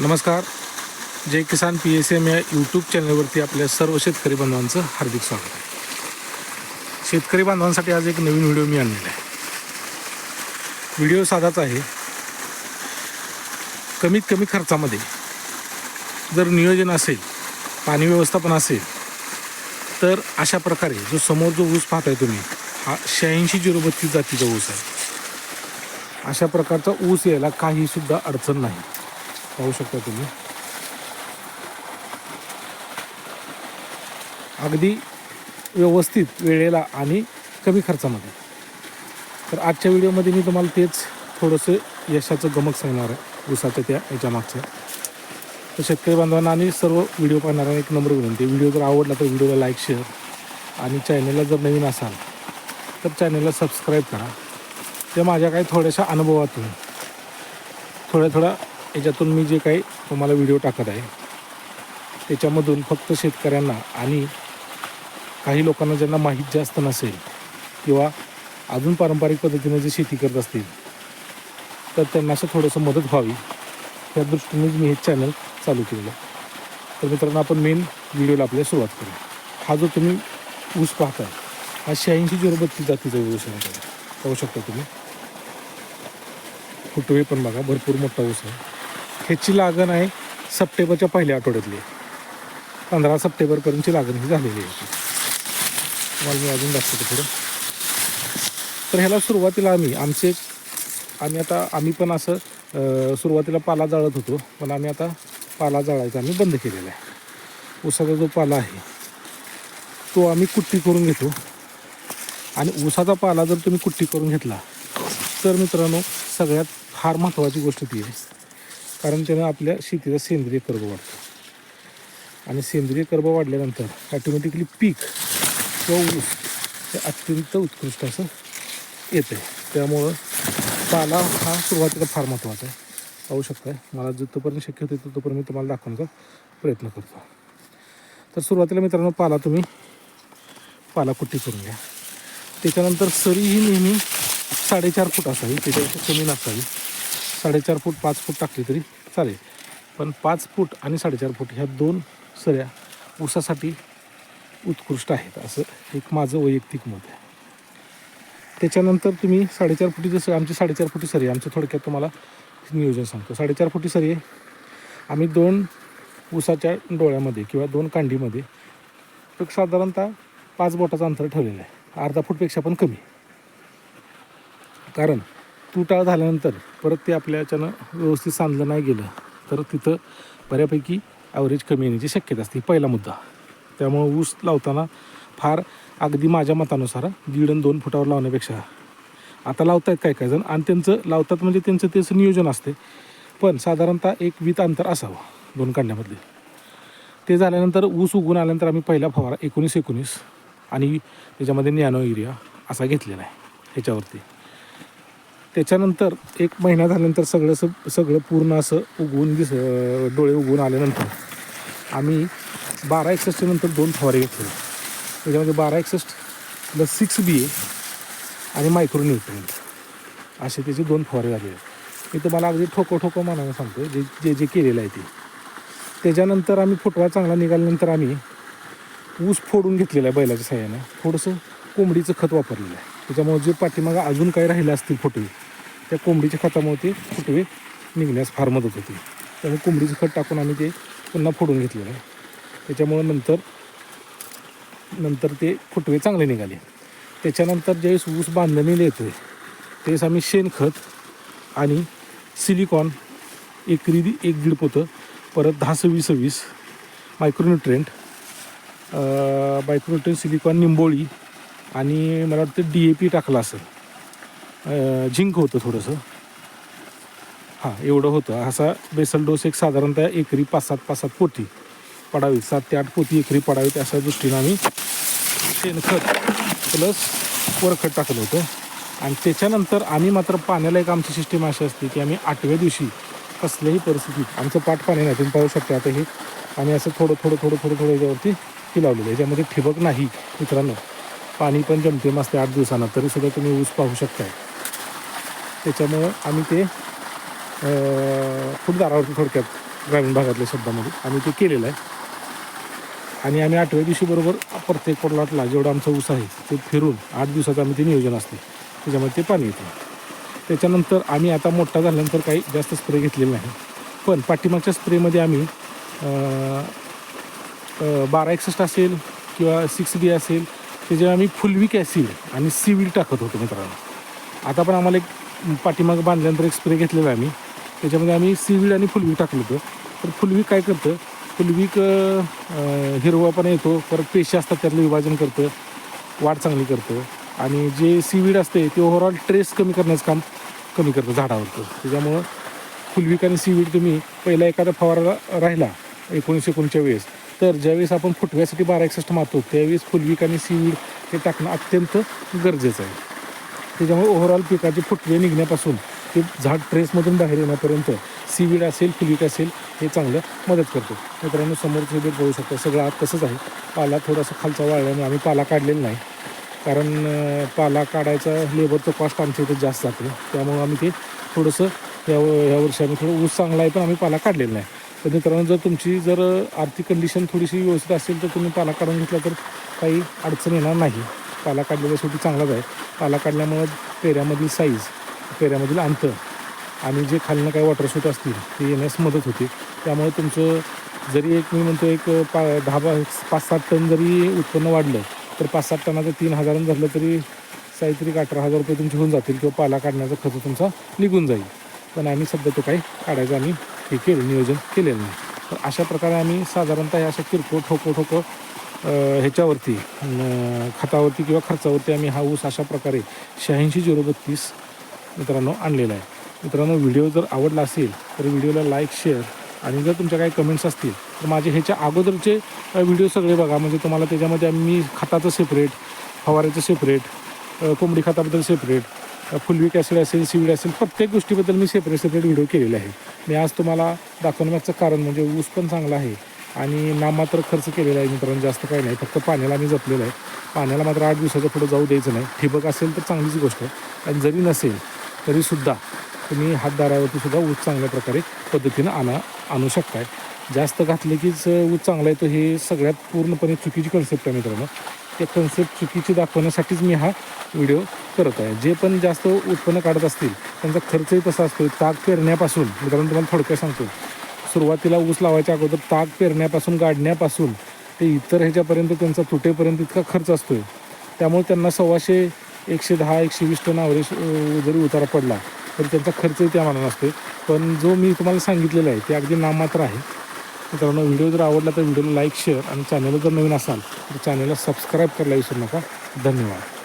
नमस्कार. Jai Kisan P S M या YouTube चॅनलवरती आपल्या सर्व शेतकरी बांधवांचं हार्दिक स्वागत आहे. शेतकरी बांधवांसाठी आज एक नवीन व्हिडिओ मी आणलेला आहे. व्हिडिओ साधाच आहे. कमीत कमी खर्चामध्ये जर नियोजन असेल पाणी व्यवस्थापन असेल तर अशा प्रकारे जो समोर जो ऊस पाहताय तुम्ही हा शहाऐंशी झिरो बत्तीस जातीचा ऊस आहे. अशा प्रकारचा ऊस यायला काहीसुद्धा अडचण नाही. पाहू शकता तुम्ही. अगदी व्यवस्थित वेळेला आणि कमी खर्चामध्ये. तर आजच्या व्हिडिओमध्ये मी तुम्हाला तेच थोडंसं यशाचं गमक सांगणार आहे. ऊसाच्या त्या याच्या मागचं. तर शेतकरी बांधवांना आणि सर्व व्हिडिओ पाहणाऱ्यांना एक नंबर विनंती. व्हिडिओ जर आवडला तर व्हिडिओला लाईक शेअर आणि चॅनलला जर नवीन असाल तर चॅनलला सबस्क्राईब करा. त्या माझ्या काही थोड्याशा अनुभवातून थोड्या थोड्या याच्यातून मी जे काही तुम्हाला व्हिडिओ टाकत आहे त्याच्यामधून फक्त शेतकऱ्यांना आणि काही लोकांना ज्यांना माहीत जास्त नसेल किंवा अजून पारंपरिक पद्धतीने जे शेती करत असतील तर त्यांना असं थोडंसं मदत व्हावी. त्या दृष्टीनेच मी हे चॅनल चालू केलेलं तर मित्रांनो आपण मेन व्हिडिओला आपल्या सुरुवात करू. हा जो तुम्ही ऊस पाहता हा शहाऐंशी झिरो बत्तीस जातीचा ऊस आहे. पाहू शकता तुम्ही. फुटवे पण बघा भरपूर मोठा ऊस आहे. ह्याची लागण आहे सप्टेंबरच्या पहिल्या आठवड्यातली. पंधरा सप्टेंबरपर्यंतची लागण ही झालेली आहे. तुम्हाला मी अजून दाखवतो थोडं तर ह्याला सुरुवातीला आम्ही आमचे आम्ही आता आम्ही पण असं सुरुवातीला पाला जाळत होतो पण आम्ही आता पाला जाळायचा आम्ही बंद केलेला आहे. ऊसाचा जो पाला आहे तो आम्ही कुट्टी करून घेतो. आणि ऊसाचा पाला जर तुम्ही कुट्टी करून घेतला तर मित्रांनो सगळ्यात फार महत्त्वाची गोष्ट ती आहे. कारण त्यानं आपल्या शेतीचा सेंद्रिय कर्ब वाढतो. आणि सेंद्रिय कर्ब वाढल्यानंतर ॲटोमॅटिकली पीक किंवा ऊस हे अत्यंत उत्कृष्ट असं येतं आहे त्यामुळं पाला हा सुरुवातीला फार महत्त्वाचा आहे. पाहू शकताय. मला जोपर्यंत शक्य होते तोपर्यंत मी तुम्हाला दाखवण्याचा प्रयत्न करतो. तर सुरुवातीला मित्रांनो पाला तुम्ही पालाकुट्टी करून घ्या. त्याच्यानंतर सरी ही नेहमी साडेचार फूट असावी. त्याच्यापेक्षा कमी नसावी. साडेचार फूट पाच फूट टाकली तरी चालेल. पण पाच फूट आणि साडेचार फूट ह्या दोन सऱ्या ऊसासाठी उत्कृष्ट आहेत असं एक माझं वैयक्तिक मत आहे. त्याच्यानंतर तुम्ही साडेचार फुटी जसं आमची साडेचार फुटी सरी आहे आमचं थोडक्यात तुम्हाला नियोजन सांगतो. साडेचार फुटी सरी आहे. आम्ही दोन ऊसाच्या डोळ्यामध्ये किंवा दोन कांडीमध्ये एक साधारणतः पाच बोटाचं अंतर ठेवलेलं आहे. अर्धा फूटपेक्षा पण कमी. कारण तुटाळ झाल्यानंतर परत ते आपल्या याच्यानं व्यवस्थित सांधलं नाही गेलं तर तिथं बऱ्यापैकी ॲव्हरेज कमी येण्याची शक्यता असते. पहिला मुद्दा. त्यामुळं ऊस लावताना फार अगदी माझ्या मतानुसार दीड आणि दोन फुटावर लावण्यापेक्षा आता लावतायत काय काय जण आणि त्यांचं लावतात म्हणजे त्यांचं त्याचं नियोजन असते. पण साधारणतः एक वीत अंतर असावं दोन कांड्यामधले. ते झाल्यानंतर ऊस उगून आल्यानंतर आम्ही पहिला फवारा एकोणीस एकोणीस आणि त्याच्यामध्ये नॅनो युरिया असा घेतलेला आहे ह्याच्यावरती. त्याच्यानंतर एक महिना झाल्यानंतर सगळं स- सगळं पूर्ण असं उगवून दिस डोळे उगवून आल्यानंतर आम्ही बारा एकसष्टच्या नंतर दोन फवारे घेतले त्याच्यामध्ये बारा एकसष्ट प्लस सिक्स बी ए आणि मायक्रो न्यूट्रिएंट असे त्याचे दोन फवारे झाले मी तुम्हाला अगदी ठोको ठोको मानायला सांगतो जे जे जे केलेलं आहे ते. त्याच्यानंतर आम्ही फुटवा चांगला निघाल्यानंतर आम्ही ऊस फोडून घेतलेला आहे बैलाच्या साह्यानं. थोडंसं कोंबडीचं खत वापरलेलं आहे. त्याच्यामुळे जे पाठीमागं अजून काही राहिले असतील फुटवे त्या कोंबडीच्या खतामुळे ते फुटवे निघण्यास फार मदत होते. त्यामुळे कोंबडीचं खत टाकून आम्ही ते पुन्हा फोडून घेतलेलं आहे. त्याच्यामुळं नंतर नंतर ते फुटवे चांगले निघाले. त्याच्यानंतर ज्यावेळेस ऊस बांधणीला येतो आहे त्यावेळेस आम्ही शेणखत आणि सिलिकॉन एकरी एक दीड पोतं परत दहा सव्वीस सव्वीस मायक्रोन्युट्रेंट मायक्रोन्युट्रेंट सिलिकॉन निंबोळी आणि मला वाटतं डी ए पी टाकलं असेल. झिंक होतं थोडंसं. हां एवढं होतं. असा बेसल डोस एक साधारणतः एकरी पाच सात पाच सात पोती पडावीत. सात ते आठ पोती एकरी पडावीत अशा दृष्टीनं आम्ही शेणखत प्लस वरखत टाकलं होतं. आणि त्याच्यानंतर आम्ही मात्र पाण्याला एक आमची सिस्टीम अशी असते की आम्ही आठव्या दिवशी कसल्याही परिस्थितीत आमचं पाठ पाणी नाही तुम्ही पाहू शकता. आता हे आम्ही असं थोडं थोडं थोडं थोडं थोडं याच्यावरती ती लावलेलं आहे. याच्यामध्ये ठिबक नाही मित्रांनो. पाणी पण जमतेम असते आठ दिवसांना तरीसुद्धा तुम्ही ऊस पाहू शकताय. त्याच्यामुळं आम्ही ते फुटदारावरती थोडक्यात ग्रामीण भागातल्या शब्दामध्ये आम्ही ते केलेलं आहे. आणि आम्ही आठव्या दिवशी बरोबर प्रत्येक पडलाटला जेवढा आमचा ऊस आहे ते फिरून आठ दिवसाचं आम्ही ते नियोजन असते. त्याच्यामध्ये ते पाणी येतं. त्याच्यानंतर आम्ही आता मोठा झाल्यानंतर काही जास्त स्प्रे घेतलेला नाही. पण पाठीमागच्या स्प्रेमध्ये आम्ही बारा एकसष्ट असेल किंवा सिक्स बी असेल त्याच्यावर आम्ही फुलविक ॲसिड आणि सीवीड टाकत होतो मित्रांनो. आता पण आम्हाला एक पाठीमाग बांधल्यानंतर एक स्प्रे घेतलेला आहे आम्ही. त्याच्यामध्ये आम्ही सीवीड आणि फुलवी टाकलं होतं. तर फुलविक काय करतं? फुलविक हिरवापणा येतो परत पेशी असतात त्यातलं विभाजन करतं वाढ चांगली करतं. आणि जे सीवीड असते ते ओव्हरऑल ट्रेस कमी करण्याचं काम कमी करतं झाडावरचं. त्याच्यामुळं फुलविक आणि सीवीड तुम्ही पहिला एखादा फवारा राहिला एकोणीसशे एकोणच्या वेळेस तर ज्यावेळेस आपण फुटव्यासाठी बारा एकसष्ट मारतो त्यावेळेस फुलविक आणि सीवीड हे टाकणं अत्यंत गरजेचं आहे. त्याच्यामुळे ओव्हरऑल पिकाचे फुटवे निघण्यापासून ते झाड ट्रेसमधून बाहेर येण्यापर्यंत सीवीड असेल फुलविक असेल हे चांगलं मदत करतो. मित्रांनो समोरचं बेट बघू शकता सगळं आत तसंच आहे. पाला थोडासा खालचा वाळल्याने आम्ही पाला काढलेला नाही. कारण पाला काढायचा लेबरचं कॉस्ट आमच्या इथे जास्त जाते त्यामुळं आम्ही ते थोडंसं या या वर्षी आम्ही थोडं ऊस चांगला आहे पण आम्ही पाला काढलेला नाही. तर मित्रांनो जर तुमची जर आर्थिक कंडिशन थोडीशी व्यवस्थित असेल तर तुम्ही पाला काढून घेतला तर काही अडचण येणार नाही. पाला काढलेल्या शेवटी चांगलाच आहे. पाला काढल्यामुळं पेऱ्यामधील साईज पेऱ्यामधील अंतर आणि जे खालनं काही वॉटरशूट असतील ते येण्यास मदत होते. त्यामुळे तुमचं जरी एक मी म्हणतो एक पा दहा बा पाच सात टन जरी उत्पन्न वाढलं तर पाच सात टनाचं तीन हजारानं धरलं तरी काहीतरी अठरा हजार रुपये तुमचे होऊन जातील किंवा पाला काढण्याचा खर्च तुमचा निघून जाईल. पण आम्ही सध्या तो काही काढायचं आम्ही हे केलं नियोजन केलेलं नाही. तर अशा प्रकारे आम्ही साधारणतः अशा किरकोळ ठोको ठोको ह्याच्यावरती खतावरती किंवा खर्चावरती आम्ही हा ऊस अशा प्रकारे शहाऐंशी झिरो बत्तीस मित्रांनो आणलेला आहे. मित्रांनो व्हिडिओ जर आवडला असेल तर व्हिडिओला लाईक शेअर आणि जर तुमच्या काही कमेंट्स असतील तर माझे ह्याच्या अगोदरचे व्हिडिओ सगळे बघा. म्हणजे तुम्हाला त्याच्यामध्ये मी खताचं सेपरेट फवाऱ्याचं सेपरेट कोंबडी खताबद्दल सेपरेट फुलविक ॲसिड असेल सीविड असेल प्रत्येक गोष्टीबद्दल मी सेपरेट सेपरेट व्हिडिओ केलेले आहे. मी आज तुम्हाला दाखवण्याचं कारण म्हणजे ऊस पण चांगला आहे आणि नाममात्र खर्च केलेला आहे मित्रांनो जास्त काही नाही. फक्त पाण्याला मी जपलेलं आहे. पाण्याला मात्र आठ दिवसाच्या पुढं जाऊ द्यायचं नाही. ठिबक असेल तर चांगलीच गोष्ट आहे. आणि जरी नसेल तरीसुद्धा तुम्ही हातदारावरतीसुद्धा ऊस चांगल्या प्रकारे पद्धतीनं आणा आणू शकताय. जास्त घातले कीच ऊस चांगला आहे तर हे सगळ्यात पूर्णपणे चुकीची कन्सेप्ट आहे मित्रांनो. त्या कन्सेप्ट चुकीची दाखवण्यासाठीच मी हा व्हिडिओ करत आहे. जे पण जास्त उत्पन्न काढत असतील त्यांचा खर्चही तसा असतो ताक पेरण्यापासून मित्रांनो तुम्हाला थोडक्यात सांगतो. सुरुवातीला ऊस लावायच्या अगोदर ताक पेरण्यापासून गाडण्यापासून ते इतर ह्याच्यापर्यंत त्यांचा तुटेपर्यंत इतका खर्च असतो आहे त्यामुळे त्यांना सव्वाशे एकशे दहा एकशे वीस टन ॲव्हरेज जरी उतारा पडला तरी त्यांचा खर्चही त्या मानानं असतो पण जो मी तुम्हाला सांगितलेला आहे ते अगदी नाममात्र आहे. मित्रांनो व्हिडिओ जर आवडला तर व्हिडिओला लाईक शेअर आणि चॅनलला जर नवीन असाल तर चॅनलला सबस्क्राईब करायला विसरू नका. धन्यवाद.